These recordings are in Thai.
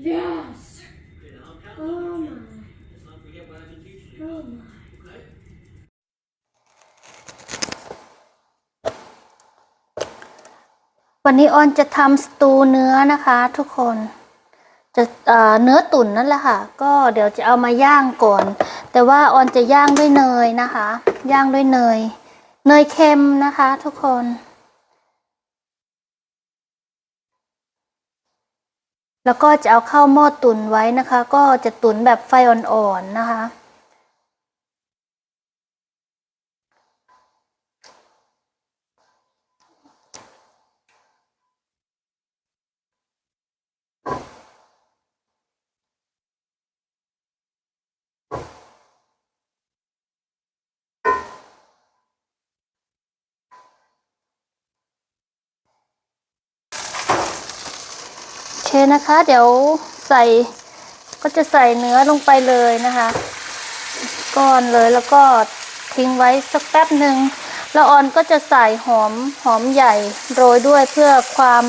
Yes. Oh my. Oh my. วันนี้ออนจะทำสตูเนื้อนะคะทุกคน จะเออเนื้อตุ๋นนั่นแหละค่ะ ก็เดี๋ยวจะเอามาย่างก่อน แต่ว่าออนจะย่างด้วยเนยนะคะ ย่างด้วยเนย เนยเค็มนะคะ ทุกคน แล้วก็จะเอาเข้าหม้อตุ๋นไว้นะคะ ก็จะตุ๋นแบบไฟอ่อนๆนะคะ เคนะคะ เดี๋ยวใส่ก็จะใส่เนื้อลงไปเลยนะคะ ก้อนเลยแล้วก็ทิ้งไว้สักแป๊บหนึ่งล้วออนก็จะใส่หอมหอมใหญ่โรยด้วยเพื่อความ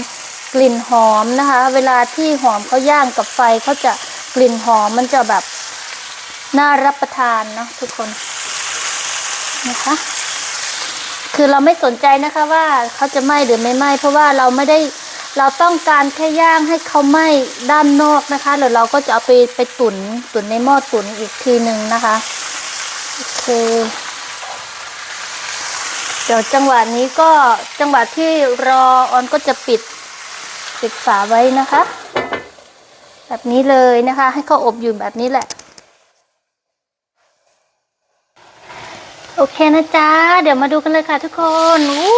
กลิ่นหอมนะคะ เวลาที่หอมเขาย่างกับไฟเขาจะกลิ่นหอมมันจะแบบน่ารับประทานเนอะทุกคนนะคะ คือเราไม่สนใจนะคะว่าเขาจะไหม้หรือไม่ไหม้เพราะว่าเราไม่ได้ เราต้องการแค่ย่างให้เขาไหม้ด้านนอกนะคะแล้วเราก็จะเอาไปไปตุ๋นตุ๋นในหม้อตุ๋นอีกทีหนึ่งนะคะโอเคเดี๋ยวจังหวะนี้ก็จังหวะที่รอออนก็จะปิดปิดฝาไว้นะคะ แบบนี้เลยนะคะ ให้เขาอบอยู่แบบนี้แหละโอเคนะจ๊ะ เดี๋ยวมาดูกันเลยค่ะทุกคนอู้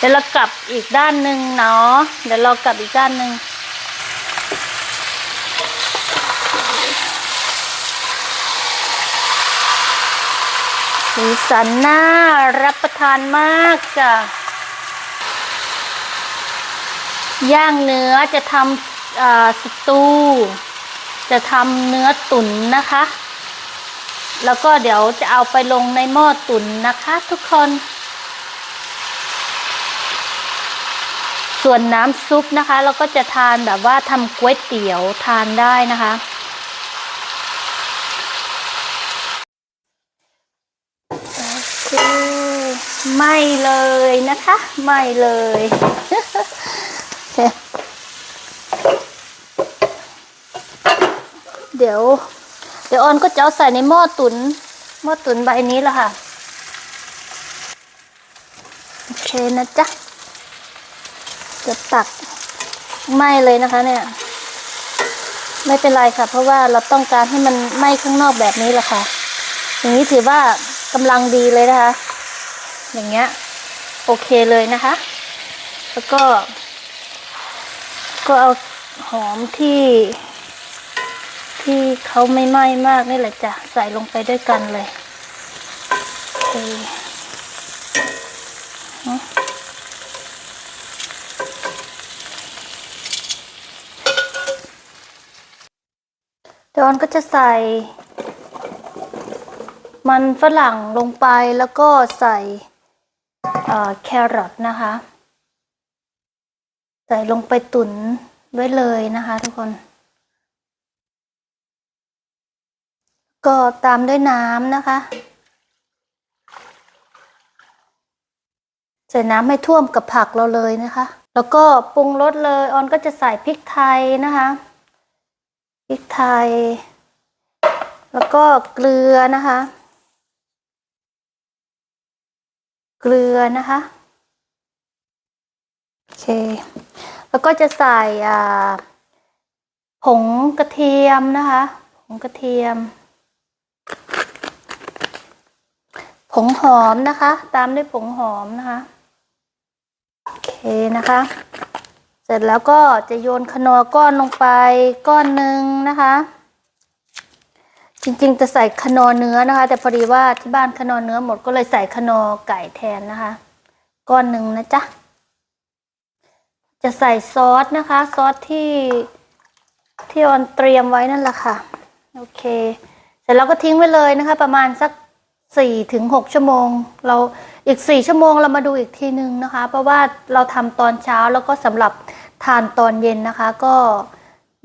เดี๋ยวเรากลับอีกด้านหนึ่งเนาะ เดี๋ยวเรากลับอีกด้านหนึ่งสีสันน่ารับประทานมากจ้ะ ย่างเนื้อจะทำสตู จะทำเนื้อตุ๋นนะคะ แล้วก็เดี๋ยวจะเอาไปลงในหม้อตุ๋นนะคะทุกคน ส่วนน้ำซุปนะคะ เราก็จะทานแบบว่าทำก๋วยเตี๋ยวทานได้นะคะโอเคไม่เลยนะคะ ไม่เลยเดี๋ยว เดี๋ยวออนก็จะเอาใส่ในหม้อตุนหม้อตุนใบนี้แหละค่ะ โอเคนะจ๊ะ จะตักไหม้เลยนะคะ เนี่ย ไม่เป็นไรค่ะ เพราะว่าเราต้องการให้มันไหม้ข้างนอกแบบนี้แหละค่ะ อย่างนี้ถือว่ากำลังดีเลยนะคะ อย่างเงี้ย โอเคเลยนะคะ แล้วก็ ก็เอาหอมที่ ที่เขาไม่ไหม้มากนี่แหละจ้ะใส่ลงไปด้วยกันเลยโอเคเนอะเดี๋ ยออนก็จะใส่ มันฝรั่งลงไปแล้วก็ใส่แครอทนะคะ ใส่ลงไปตุ๋นไว้เลยนะคะทุกคน ก็ตามด้วยน้ำนะคะ ใส่น้ำให้ท่วมกับผักเราเลยนะคะ แล้วก็ปรุงรสเลยออนก็จะใส่พริกไทยนะคะ พริกไทย แล้วก็เกลือนะคะ เกลือนะคะโอเค แล้วก็จะใส่ผงกระเทียมนะคะ ผงกระเทียม ผงหอมนะคะ ตามด้วยผงหอมนะคะ โอเคนะคะ ร็จแล้วก็จะโยนคนอก้อนลงไปก้อนหนึ่งนะคะ จริงๆจะใส่คนอเนื้อนะคะ แต่พอดีว่าที่บ้านคนอเนื้อหมดก็เลยใส่คนอไก่แทนนะคะ ก้อนหนึ่งนะจ๊ะจะใส่ซอสนะคะ ซอสที่ที่ออนเตรียมไว้นั่นแหละค่ะโอเค เสร็จแล้วก็ทิ้งไว้เลยนะคะ ประมาณสักสี่ถึงหกชั่วโมง เรา อีกสี่ชั่วโมงเรามาดูอีกทีหนึ่งนะคะ เพราะว่าเราทำตอนเช้าแล้วก็สำหรับทานตอนเย็นนะคะ ก็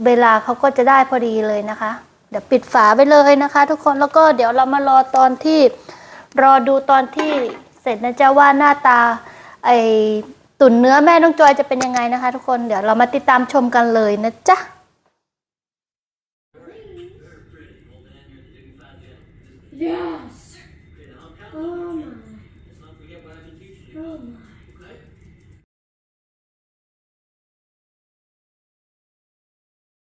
เวลาเขาก็จะได้พอดีเลยนะคะ เดี๋ยวปิดฝาไปเลยนะคะ ทุกคนแล้วก็เดี๋ยวเรามารอตอนที่รอดูตอนที่เสร็จนะจ๊ะว่าหน้าตาไอตุ๋นเนื้อแม่น้องจอยจะเป็นยังไงนะคะ ทุกคนเดี๋ยวเรามาติดตามชมกันเลยนะจ๊ะ Yes.